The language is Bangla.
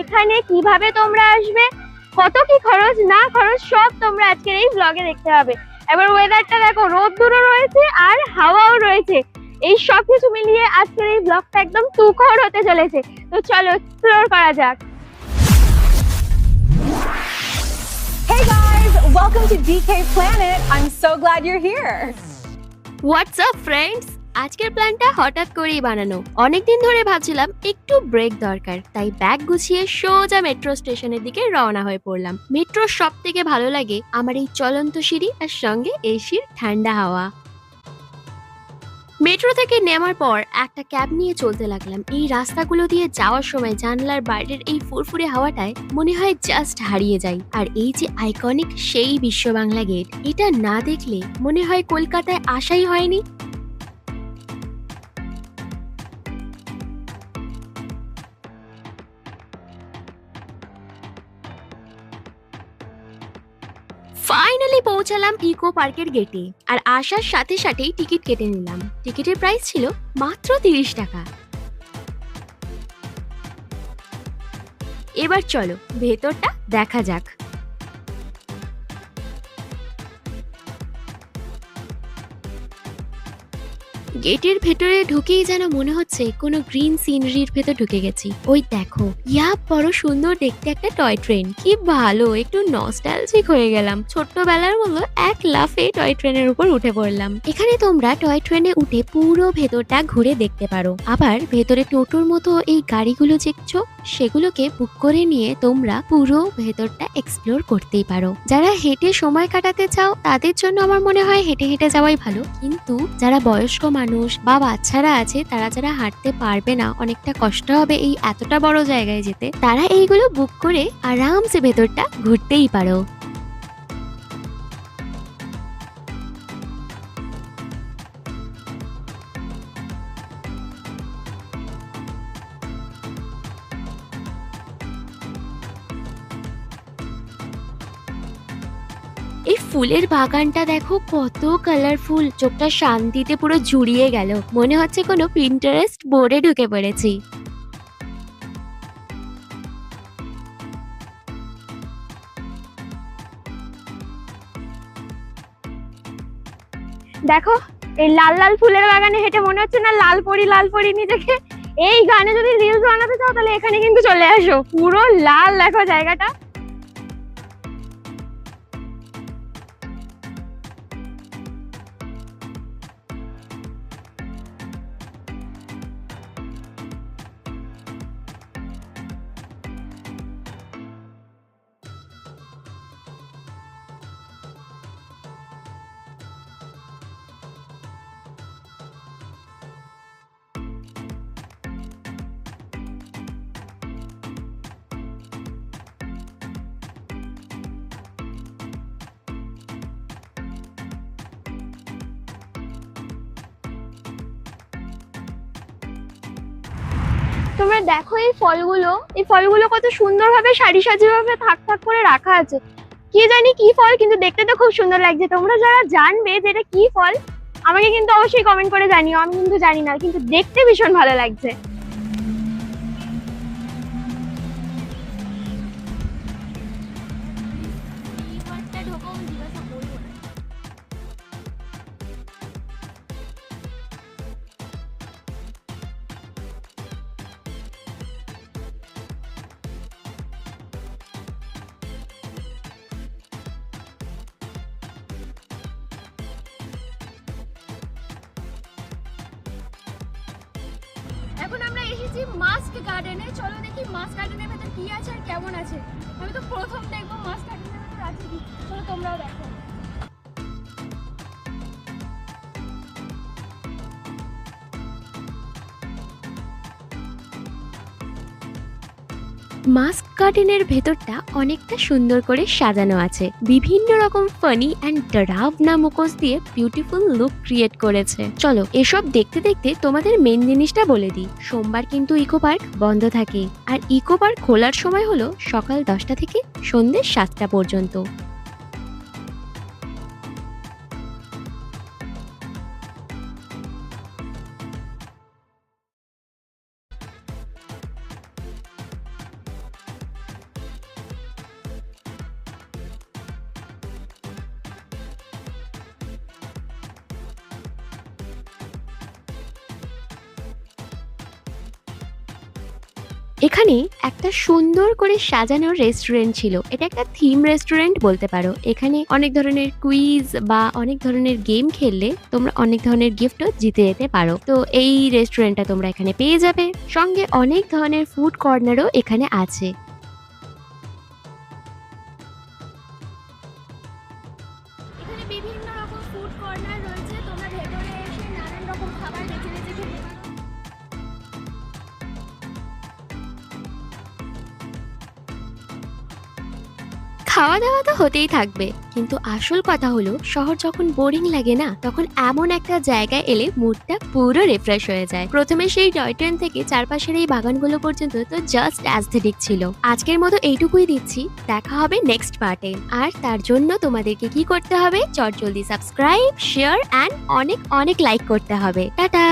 এখানে কীভাবে তোমরা আসবে? কত কি খরচ না খরচ সব তোমরা আজকের এই ব্লগে দেখতে হবে এবার ওয়েদারটা দেখো রোদ্দুরও রয়েছে আর হাওয়াও রয়েছে। এই সব কিছু মিলিয়ে আজকের এই ব্লগটা একদম তুখর হতে চলেছে। তো চলো এক্সপ্লোর করা যাক। Hey guys, welcome to DK Planet. I'm so glad you're here. WhatsApp friends আজকের প্ল্যানটা হঠাৎ করেই বানানো। অনেকদিন ধরে ভাবছিলাম একটু ব্রেক দরকার, তাই ব্যাগ গুছিয়ে সোজা মেট্রো স্টেশনের দিকে রওনা হয়ে পড়লাম। মেট্রোর সব থেকে ভালো লাগে আমার এই চলন্ত সিঁড়ি আর সঙ্গে এসির ঠান্ডা হাওয়া। মেট্রো থেকে নেমার পর একটা ক্যাব নিয়ে চলতে লাগলাম। এই রাস্তাগুলো দিয়ে যাওয়ার সময় জানলার বাইরের এই ফুরফুরে হাওয়াটায় মনে হয় জাস্ট হারিয়ে যাই। আর এই যে আইকনিক সেই বিশ্ব বাংলা গেট এটা না দেখলে মনে হয় কলকাতায় আসাই হয়নি। ফাইনালি পৌঁছালাম ইকো পার্কের গেটে আর আসার সাথে সাথেই টিকিট কেটে নিলাম। টিকিটের প্রাইস ছিল মাত্র তিরিশ টাকা। এবার চলো, ভেতরটা দেখা যাক। গেটের ভেতরে ঢুকেই যেন মনে হচ্ছে কোনো গ্রিন সিনারির ভেতর ঢুকে গেছি। ওই দেখো, ইয়া বড় সুন্দর দেখতে একটা টয় ট্রেন। কি ভালো, একটু নস্টালজিক হয়ে গেলাম। ছোট্টবেলার মতো এক লাফে টয় ট্রেনের উপর উঠে পড়লাম। এখানে তোমরা টয় ট্রেনে উঠে পুরো ভেতরটা ঘুরে দেখতে পারো। আবার ভেতরে টোটোর মতো এই গাড়িগুলো দেখছ, সেগুলোকে বুক করে নিয়ে তোমরা পুরো ভেতরটা এক্সপ্লোর করতেই পারো। যারা হেঁটে সময় কাটাতে চাও, তাদের জন্য আমার মনে হয় হেঁটে হেঁটে যাওয়াই ভালো। কিন্তু যারা বয়স্ক মানুষ বা বাচ্চারা আছে, তারা যারা হাঁটতে পারবে না, অনেকটা কষ্ট হবে এই এতটা বড় জায়গায় যেতে, তারা এইগুলো বুক করে আরামসে ভেতরটা ঘুরতেই পারো। এই ফুলের বাগানটা দেখো কত কালারফুল চোখটা শান্তিতে পুরো জুড়িয়ে গেল। মনে হচ্ছে কোনো প্রিন্টারেস্ট বোর্ডে ঢুকে পড়েছি। দেখো, এই লাল লাল ফুলের বাগানে হেঁটে মনে হচ্ছে না লাল পরি লাল পরি নিজেকে। এই গানে যদি রিলস বানাতে চাও তাহলে এখানে কিন্তু চলে আসো। পুরো লাল, দেখো জায়গাটা। তোমরা দেখো এই ফলগুলো। এই ফলগুলো কত সুন্দরভাবে সারি সাজিভাবে থাক থাক করে রাখা আছে। কি জানি কি ফল, কিন্তু দেখতে তো খুব সুন্দর লাগছে। তোমরা যারা জানবে যে এটা কি ফল, আমাকে কিন্তু অবশ্যই কমেন্ট করে জানিও। আমি কিন্তু জানি না, কিন্তু দেখতে ভীষণ ভালো লাগছে। এখন আমরা এসেছি মাস্ক গার্ডেনে। চলো দেখি মাস্ক গার্ডেনের ভেতর কি আছে আর কেমন আছে। আমি তো প্রথম দেখব মাস্ক গার্ডেনের ভেতর আছে কি। চলো তোমরাও দেখো। মাস্ক গার্ডেনের ভেতরটা অনেকটা সুন্দর করে সাজানো আছে। বিভিন্ন রকম ফানি অ্যান্ড ডরাভনা মুখোশ দিয়ে বিউটিফুল লুক ক্রিয়েট করেছে। চলো, এসব দেখতে দেখতে তোমাদের মেন জিনিসটা বলে দিই। সোমবার কিন্তু ইকো পার্ক বন্ধ থাকে। আর ইকো পার্ক খোলার সময় হলো সকাল দশটা থেকে সন্ধ্যে সাতটা পর্যন্ত। এখানে একটা সুন্দর করে সাজানো রেস্টুরেন্ট ছিল। এটা একটা থিম রেস্টুরেন্ট বলতে পারো। এখানে অনেক ধরনের কুইজ বা অনেক ধরনের গেম খেললে তোমরা অনেক ধরনের গিফটও জিতে যেতে পারো। তো এই রেস্টুরেন্টটা তোমরা এখানে পেয়ে যাবে। সঙ্গে অনেক ধরনের ফুড কর্নারও এখানে আছে। খাওয়া দাওয়া তো হতেই থাকবে। কিন্তু আসল কথা হলো, শহর যখন বোরিং লাগে না, তখন এমন একটা জায়গায় এলে মুডটা পুরো রিফ্রেশ হয়ে যায়। প্রথমে সেই টয় ট্রেন থেকে চারপাশের এই বাগানগুলো পর্যন্ত তো জাস্ট অ্যাস্থেটিক ছিল। আজকের মতো এইটুকুই দিচ্ছি। দেখা হবে নেক্সট পার্টে আর তার জন্য তোমাদেরকে কি করতে হবে? চট জলদি সাবস্ক্রাইব শেয়ার অ্যান্ড অনেক অনেক লাইক করতে হবে। টাটা!